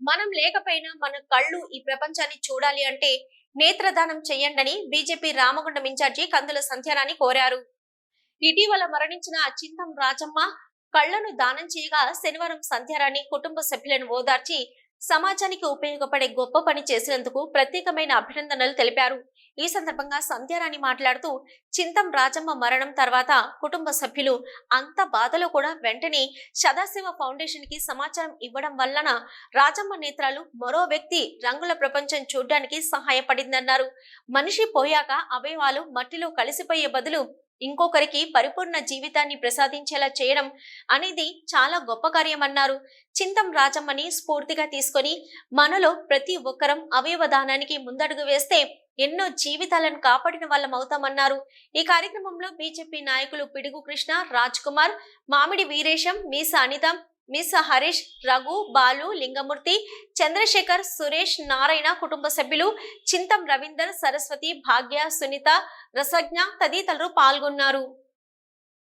మనం లేకపోయినా మన కళ్ళు ఈ ప్రపంచాన్ని చూడాలి అంటే నేత్రదానం చేయండని బీజేపీ రామగుండం ఇన్ఛార్జి కందుల సంధ్యారాణి కోరారు. ఇటీవల మరణించిన చింతం రాజమ్మ కళ్ళను దానం చేయగా శనివారం సంధ్యారాణి కుటుంబ సభ్యులను ఓదార్చి సమాజానికి ఉపయోగపడే గొప్ప పని చేసినందుకు ప్రత్యేకమైన అభినందనలు తెలిపారు. ఈ సందర్భంగా సంధ్యారాణి మాట్లాడుతూ చింతం రాజమ్మ మరణం తర్వాత కుటుంబ సభ్యులు అంత బాధలో కూడా వెంటనే సదాశివ ఫౌండేషన్కి సమాచారం ఇవ్వడం వలన రాజమ్మ నేత్రాలు మరో వ్యక్తి రంగుల ప్రపంచం చూడడానికి సహాయపడిందన్నారు. మనిషి పోయాక అవయవాలు మట్టిలో కలిసిపోయే బదులు ఇంకొకరికి పరిపూర్ణ జీవితాన్ని ప్రసాదించేలా చేయడం అనేది చాలా గొప్ప కార్యమన్నారు. చింతం రాజమ్మని స్ఫూర్తిగా తీసుకొని మనలో ప్రతి ఒక్కరం అవయవదానానికి ముందడుగు వేస్తే ఎన్నో జీవితాలను కాపాడిన వాళ్ళం అవుతామన్నారు. ఈ కార్యక్రమంలో బీజేపీ నాయకులు పిడుగు కృష్ణ రాజ్ కుమార్ మామిడి వీరేశం మీస అనితం మిస్ హరీష్ రఘు బాలు లింగమూర్తి చంద్రశేఖర్ సురేష్ నారాయణ కుటుంబ సభ్యులు చింతం రవీందర్ సరస్వతి భాగ్య సునీత రసజ్ఞ తదితరులు పాల్గొన్నారు.